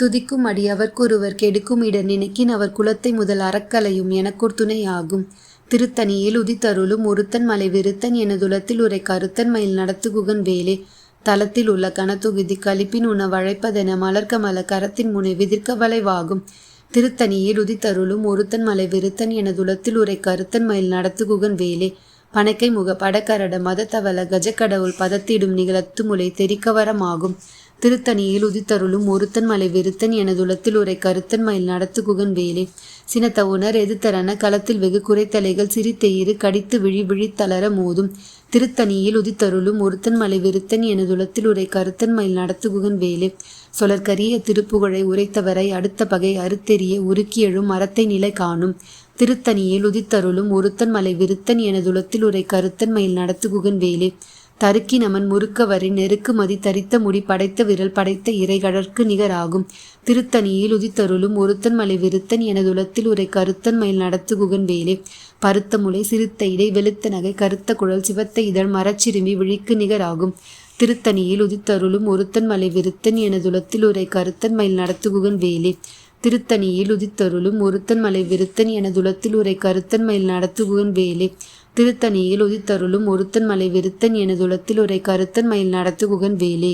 துதிக்கும் அடி அவர்க்கொருவர் கெடுக்கும் இட நினைக்கின் அவர் குலத்தை முதல் அறக்கலையும் எனக்கொரு துணையாகும். திருத்தணியில் உதித்தருளும் ஒருத்தன் மலை விருத்தன் எனதுலத்தில் உரை கருத்தன் மயில் நடத்துகுகன் வேலே. தளத்தில் உள்ள கனத்தொகுதி கழிப்பின் உண வழைப்பதென மலர்கமல கரத்தின் முனை விதிர்க்க வளைவாகும். திருத்தணியில் உதித்தருளும் ஒருத்தன் மலை விருத்தன் எனதுலத்தில் உரை கருத்தன் மயில் நடத்துகுகன் வேலே. பனைக்கை முக படக்கரட மதத்தவல கஜக்கடவுள் பதத்திடும் நிகழத்து முலை தெரிக்கவரமாகும். திருத்தணியில் உதித்தருளும் ஒருத்தன் மலை விருத்தன் எனதுலத்தில் உரை கருத்தன் மயில் நடத்துகுகன் வேலே. சினத்த உணர் எதிர்த்தரன களத்தில் வெகு குறைத்தலைகள் சிரித்தெயிறு கடித்து விழி விழித்தளர மோதும். திருத்தணியில் உதித்தருளும் ஒருத்தன் மலை வெறுத்தன் எனதுலத்தில் உரை கருத்தன் மயில் நடத்துகுகன் வேலே. சொலற்கரிய திருப்புகழை உரைத்தவரை அடுத்த பகை அறுத்தெறிய உருக்கி எழும் மரத்தை நிலை காணும். திருத்தணியில் உதித்தருளும் ஒருத்தன் மலை விருத்தன் எனதுலத்தில் உரை கருத்தன் மயில் நடத்துகுகன் வேலே. தருக்கி நமன் முறுக்க வரி தரித்த முடி படைத்த விரல் படைத்த இறைகடற்கு நிகராகும். திருத்தணியில் உதித்தருளும் ஒருத்தன் மலை விருத்தன் எனதுலத்தில் உரை கருத்தன் மயில் நடத்துகுகன் வேலே. பருத்த முளை சிறுத்த இடை வெளுத்த நகை கருத்த குழல் சிவத்த இதழ் மரச்சிறுமி விழிக்கு நிகராகும். திருத்தணியில் உதித்தருளும் ஒருத்தன் மலை விருத்தன் எனதுலத்தில் உரை கருத்தன் மயில் நடத்துகுகன் வேலே. திருத்தணியில் உதித்தருளும் ஒருத்தன் மலை விருத்தன் எனதுலத்தில் உரை கருத்தன் மயில் நடத்துகுகன் வேலே. திருத்தணியில் உதித்தருளும் ஒருத்தன் மலை விருத்தன் எனதுலத்தில் உரை கருத்தன் மயில் நடத்துகுகன் வேலே.